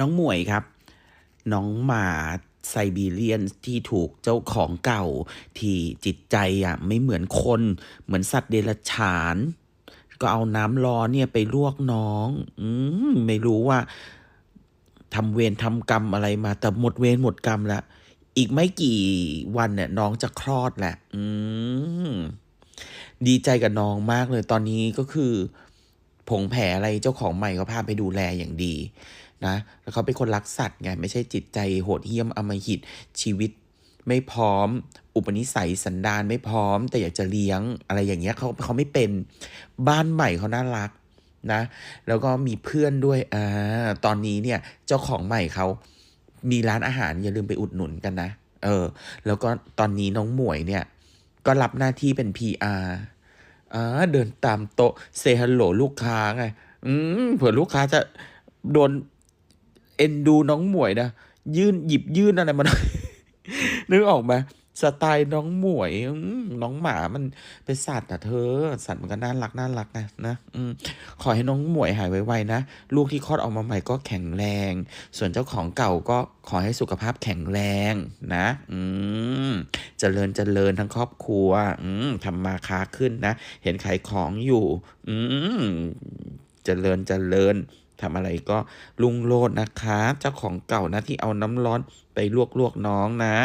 น้องหมวยครับ น้องหมาไซบีเรียนที่ถูกเจ้าของเก่า ที่จิตใจอะไม่เหมือนคน เหมือนสัตว์เดรัจฉาน ก็เอาน้ำร้อนเนี่ยไปลวกน้อง อืมไม่รู้ว่าทำเวรทำกรรมอะไรมา แต่หมดเวรหมดกรรมละอีกไม่กี่วันเนี่ยน้องจะคลอดแหละ อืมดีใจกับน้องมากเลยตอนนี้ก็คือ ผงแผลอะไรเจ้าของใหม่เขาพาไปดูแลอย่างดีนะแล้วเขาเป็นคนรักสัตว์ไงไม่ใช่จิตใจโหดเหี้ยมอมหิตชีวิตไม่พร้อม อุปนิสัยสันดานไม่พร้อม แต่อยากจะเลี้ยงอะไรอย่างเงี้ยเขาเขาไม่เป็นบ้านใหม่เขาน่ารักนะแล้วก็มีเพื่อนด้วยอ่าตอนนี้เนี่ยเจ้าของใหม่เขามีร้านอาหารอย่าลืมไปอุดหนุนกันนะ เออ แล้วก็ตอนนี้น้องหมวยเนี่ย ก็รับหน้าที่เป็น PR อ่าเดินตามโต๊ะเซฮัลโหลลูกค้าไง อืมเผื่อลูกค้าจะโดนเอ็นดูน้องหมวยนะ ยื่นหยิบยื่นอะไรมาหน่อยนึกออกไหมสไตล์น้องหมวยอืมน้องหมามันเป็นสัตว์อะเธอ สัตว์มันก็น่ารักน่ารักนะนะอขอให้น้องหมวยหายไวๆนะลูกที่คลอดออกมาใหม่ก็แข็งแรง ส่วนเจ้าของเก่าก็ขอให้สุขภาพแข็งแรงนะ อืม เจริญเจริญทั้งครอบครัว อืมทำมาค้าขึ้นนะ เห็นขายของอยู่ อืมเจริญเจริญทำอะไรก็ลุงโลดนะคะเจ้าของเก่านะที่เอาน้ำร้อนไปลวกลวกน้องนะ